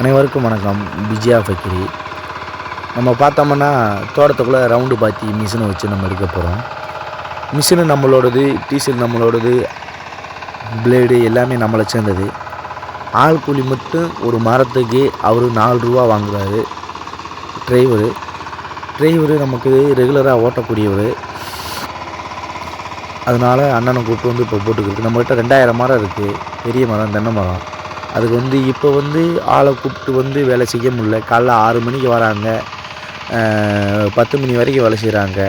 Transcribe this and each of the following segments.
அனைவருக்கும் வணக்கம். விஜயா ஃபக்கிரி. நம்ம பார்த்தோம்னா தோட்டத்துக்குள்ளே ரவுண்டு பாத்தி மிஷினை வச்சு நம்ம எடுக்க போகிறோம் மிஷினு நம்மளோடது டீசல் நம்மளோடது பிளேடு எல்லாமே நம்மளை சேர்ந்தது. ஆள் கூலி மட்டும் ஒரு மரத்துக்கு அவர் நாலு ரூபா வாங்குறாரு. டிரைவரு டிரைவரு நமக்கு ரெகுலராக ஓட்டக்கூடியவர். அதனால் அண்ணனை கூப்பிட்டு வந்து இப்போ போட்டுக்கிறது நம்மகிட்ட ரெண்டாயிரம் மரம் இருக்குது பெரிய மரம் தென்னை மரம். அதுக்கு வந்து இப்போ வந்து ஆளை கூப்பிட்டு வந்து வேலை செய்ய முடியல. காலைல ஆறு மணிக்கு வராங்க. பத்து மணி வரைக்கும் வேலை செய்கிறாங்க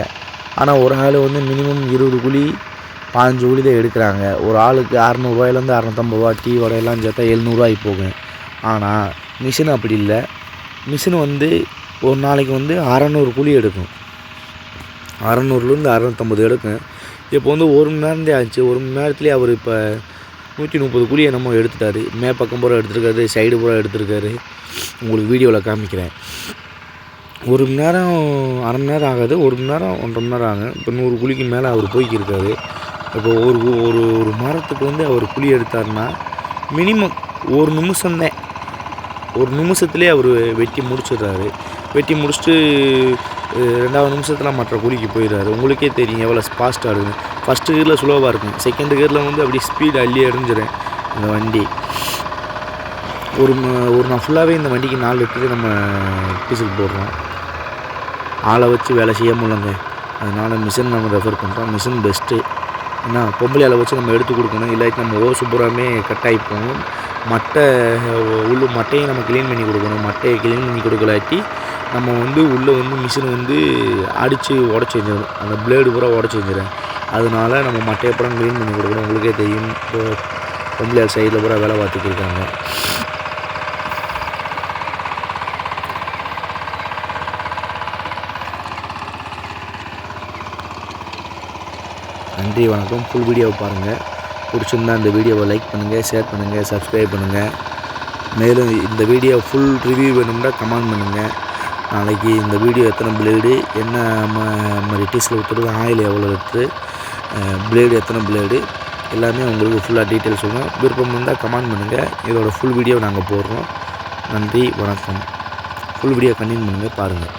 ஆனால் ஒரு ஆள் வந்து மினிமம் இருபது குழி பாஞ்சு குழி தான் எடுக்கிறாங்க. ஒரு ஆளுக்கு அறநூறுவாயிலேருந்து அறநூற்றம்பது ரூபா டீ வடையெல்லாம் சேர்த்தா எழுநூறுவாய்க்கு போகும். ஆனால் மிஷின் அப்படி இல்லை. மிஷின் வந்து ஒரு நாளைக்கு வந்து அறநூறு குழி எடுக்கும். அறநூறுலேருந்து அறநூற்றம்பது எடுக்கும். இப்போ வந்து ஒரு மணி நேரந்தே ஆச்சு. ஒரு மணி நேரத்துலேயே அவர் இப்போ நூற்றி முப்பது குழி என்னமோ எடுத்துட்டாரு. மே பக்கம் பூரா எடுத்திருக்காரு சைடு பூரா எடுத்திருக்காரு. உங்களுக்கு வீடியோவில் காமிக்கிறேன். ஒரு மணி நேரம் அரை மணி நேரம் ஆகாது. ஒரு மணி நேரம் ஒன்றரை மணி நேரம் ஆகும் இப்போ நூறு குழிக்கு மேலே அவர் போய்க்கிருக்காரு. இப்போ ஒரு ஒரு ஒரு மரத்துக்கு வந்து அவர் குழி எடுத்தாருன்னா மினிமம் ஒரு நிமிஷம்தான். ஒரு நிமிஷத்துலேயே அவர் வெட்டி முடிச்சிடுறாரு. வெட்டி முடிச்சுட்டு ரெண்டாவது நிமிஷத்தில் மற்ற குழிக்கு போயிடுறாரு. உங்களுக்கே தெரியும் எவ்வளோ ஃபாஸ்ட்டாக இருக்கும் ஃபஸ்ட்டு கியரில் ஸ்லோவாக இருக்கும். செகண்ட் கியரில் வந்து அப்படியே ஸ்பீடு அள்ளி எறிஞ்சிடும் இந்த வண்டி. ஒரு ஒரு நாள் ஃபுல்லாகவே இந்த வண்டிக்கு நாலு லிட்டருக்கு நம்ம டீசல் போடுறோம். ஆளை வச்சு வேலை செய்ய முடியலங்க. அதனால் மிஷின் நம்ம ரெஃபர் பண்ணுறோம் மிஷின் பெஸ்ட்டு ஏன்னா பொம்பளை வச்சு நம்ம எடுத்து கொடுக்கணும். இல்லாட்டி நம்ம ஓ சூப்பராகவே கட் ஆகி மட்டை உள்ளு மட்டையை நம்ம க்ளீன் பண்ணி கொடுக்கணும். மட்டையை க்ளீன் பண்ணி கொடுக்கலாட்டி நம்ம வந்து உள்ளே வந்து மிஷின் வந்து அடித்து உடச்சி வச்சிடும் அந்த பிளேடு பூரா உடச்சி வச்சிடும் அதனால நம்ம மட்டையை படம் க்ளீன் பண்ணி கொடுக்கணும். உங்களுக்கே தெரியும். இப்போ பொம்பளையார் சைடில் பூரா வேலை பார்த்துட்டு இருக்காங்க. நன்றி வணக்கம். ஃபுல் வீடியோவை பாருங்கள் பிடிச்சிருந்தா இந்த வீடியோவை லைக் பண்ணுங்கள் ஷேர் பண்ணுங்கள் சப்ஸ்கிரைப் பண்ணுங்கள் மேலும் இந்த வீடியோ ஃபுல் ரிவ்யூ வேணும்னா கமெண்ட் பண்ணுங்கள் நாளைக்கு இந்த வீடியோ எத்தனை பிளேடு என்ன மாதிரி டீசல் ஊற்றுறது ஆயில் எவ்வளோ லிட்ரு பிளேடு எத்தனை பிளேடு எல்லாமே உங்களுக்கு ஃபுல்லாக டீட்டெயில் சொல்லுங்கள் விருப்பம் இருந்தால் கமெண்ட் பண்ணுங்கள் இதோட ஃபுல் வீடியோ நாங்கள் போடுறோம். நன்றி வணக்கம். ஃபுல் வீடியோ கண்டினியூ பண்ணுங்கள் பாருங்கள்